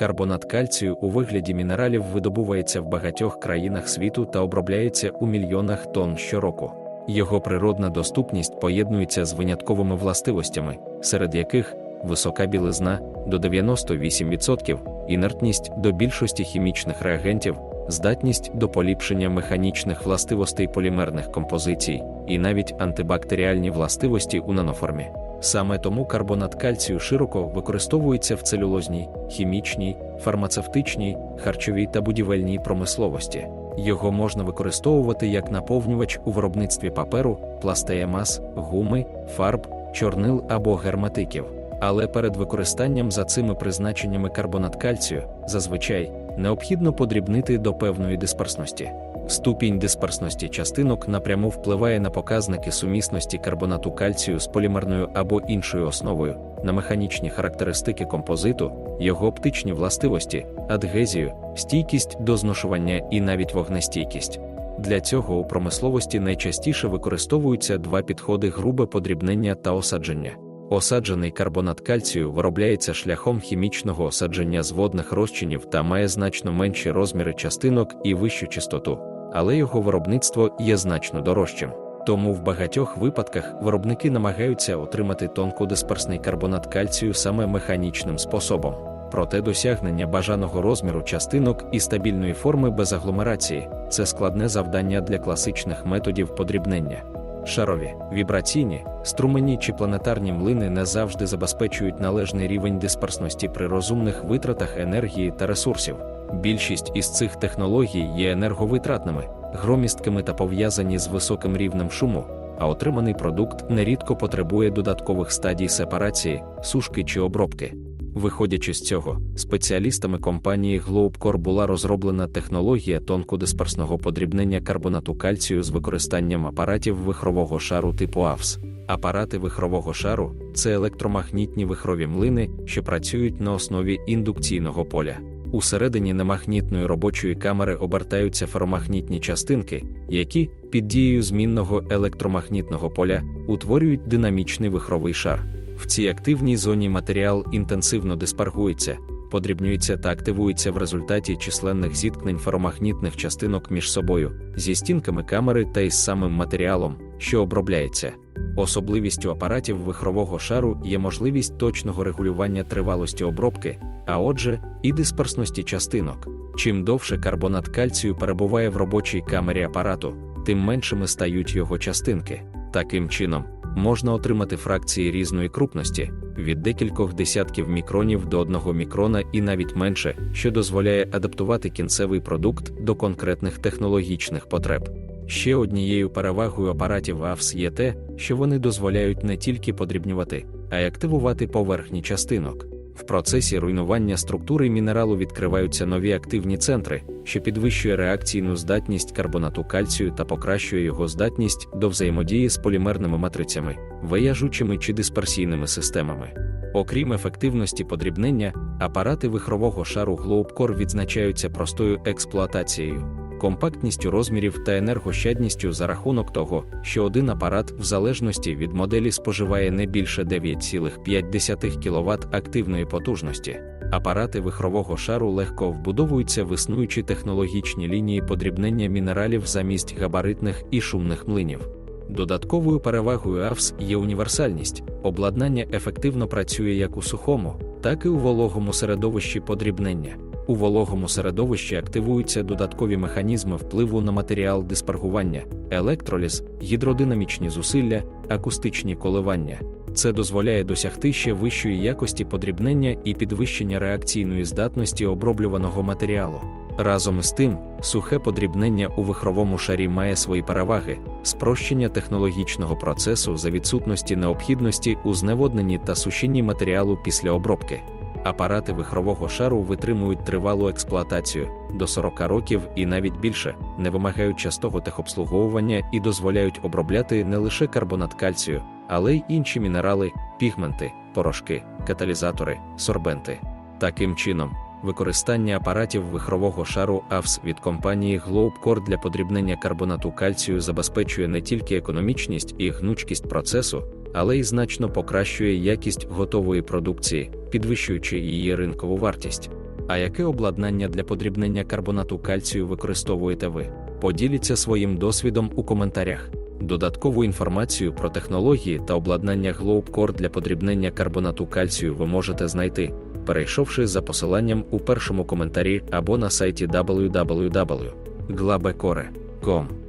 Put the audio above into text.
Карбонат кальцію у вигляді мінералів видобувається в багатьох країнах світу та обробляється у мільйонах тонн щороку. Його природна доступність поєднується з винятковими властивостями, серед яких висока білизна до 98%, інертність до більшості хімічних реагентів, здатність до поліпшення механічних властивостей полімерних композицій і навіть антибактеріальні властивості у наноформі. Саме тому карбонат кальцію широко використовується в целюлозній, хімічній, фармацевтичній, харчовій та будівельній промисловості. Його можна використовувати як наповнювач у виробництві паперу, пластеємас, гуми, фарб, чорнил або герметиків. Але перед використанням за цими призначеннями карбонат кальцію зазвичай необхідно подрібнити до певної дисперсності. Ступінь дисперсності частинок напряму впливає на показники сумісності карбонату кальцію з полімерною або іншою основою, на механічні характеристики композиту, його оптичні властивості, адгезію, стійкість до зношування і навіть вогнестійкість. Для цього у промисловості найчастіше використовуються два підходи грубе подрібнення та осадження. Осаджений карбонат кальцію виробляється шляхом хімічного осадження з водних розчинів та має значно менші розміри частинок і вищу чистоту, але його виробництво є значно дорожчим. Тому в багатьох випадках виробники намагаються отримати тонкодисперсний карбонат кальцію саме механічним способом. Проте досягнення бажаного розміру частинок і стабільної форми без агломерації це складне завдання для класичних методів подрібнення. Шарові, вібраційні, струмені чи планетарні млини не завжди забезпечують належний рівень дисперсності при розумних витратах енергії та ресурсів. Більшість із цих технологій є енерговитратними, громісткими та пов'язані з високим рівнем шуму, а отриманий продукт нерідко потребує додаткових стадій сепарації, сушки чи обробки. Виходячи з цього, спеціалістами компанії Globcore була розроблена технологія тонкодисперсного подрібнення карбонату кальцію з використанням апаратів вихрового шару типу АВС. Апарати вихрового шару це електромагнітні вихрові млини, що працюють на основі індукційного поля. Усередині немагнітної робочої камери обертаються феромагнітні частинки, які, під дією змінного електромагнітного поля, утворюють динамічний вихровий шар. В цій активній зоні матеріал інтенсивно диспаргується, подрібнюється та активується в результаті численних зіткнень феромагнітних частинок між собою, зі стінками камери та із самим матеріалом, що обробляється. Особливістю апаратів вихрового шару є можливість точного регулювання тривалості обробки, а отже, і дисперсності частинок. Чим довше карбонат кальцію перебуває в робочій камері апарату, тим меншими стають його частинки. Таким чином, можна отримати фракції різної крупності від декількох десятків мікронів до одного мікрона і навіть менше, що дозволяє адаптувати кінцевий продукт до конкретних технологічних потреб. Ще однією перевагою апаратів АВС є те, що вони дозволяють не тільки подрібнювати, а й активувати поверхні частинок. В процесі руйнування структури мінералу відкриваються нові активні центри, що підвищує реакційну здатність карбонату кальцію та покращує його здатність до взаємодії з полімерними матрицями, вияжучими чи дисперсійними системами. Окрім ефективності подрібнення, апарати вихрового шару Globcore відзначаються простою експлуатацією, компактністю розмірів та енергощадністю за рахунок того, що один апарат в залежності від моделі споживає не більше 9,5 кВт активної потужності. Апарати вихрового шару легко вбудовуються в існуючі технологічні лінії подрібнення мінералів замість габаритних і шумних млинів. Додатковою перевагою АВС є універсальність, обладнання ефективно працює як у сухому, так і у вологому середовищі подрібнення. У вологому середовищі активуються додаткові механізми впливу на матеріал диспаргування, електроліз, гідродинамічні зусилля, акустичні коливання. Це дозволяє досягти ще вищої якості подрібнення і підвищення реакційної здатності оброблюваного матеріалу. Разом із тим, сухе подрібнення у вихровому шарі має свої переваги, спрощення технологічного процесу за відсутності необхідності у зневодненні та сушінні матеріалу після обробки. Апарати вихрового шару витримують тривалу експлуатацію до 40 років і навіть більше, не вимагають частого техобслуговування і дозволяють обробляти не лише карбонат кальцію, але й інші мінерали, пігменти, порошки, каталізатори, сорбенти. Таким чином, використання апаратів вихрового шару АВС від компанії Globcore для подрібнення карбонату кальцію забезпечує не тільки економічність і гнучкість процесу, але й значно покращує якість готової продукції, підвищуючи її ринкову вартість. А яке обладнання для подрібнення карбонату кальцію використовуєте ви? Поділіться своїм досвідом у коментарях. Додаткову інформацію про технології та обладнання GlobeCore для подрібнення карбонату кальцію ви можете знайти, перейшовши за посиланням у першому коментарі або на сайті www.glabecore.com.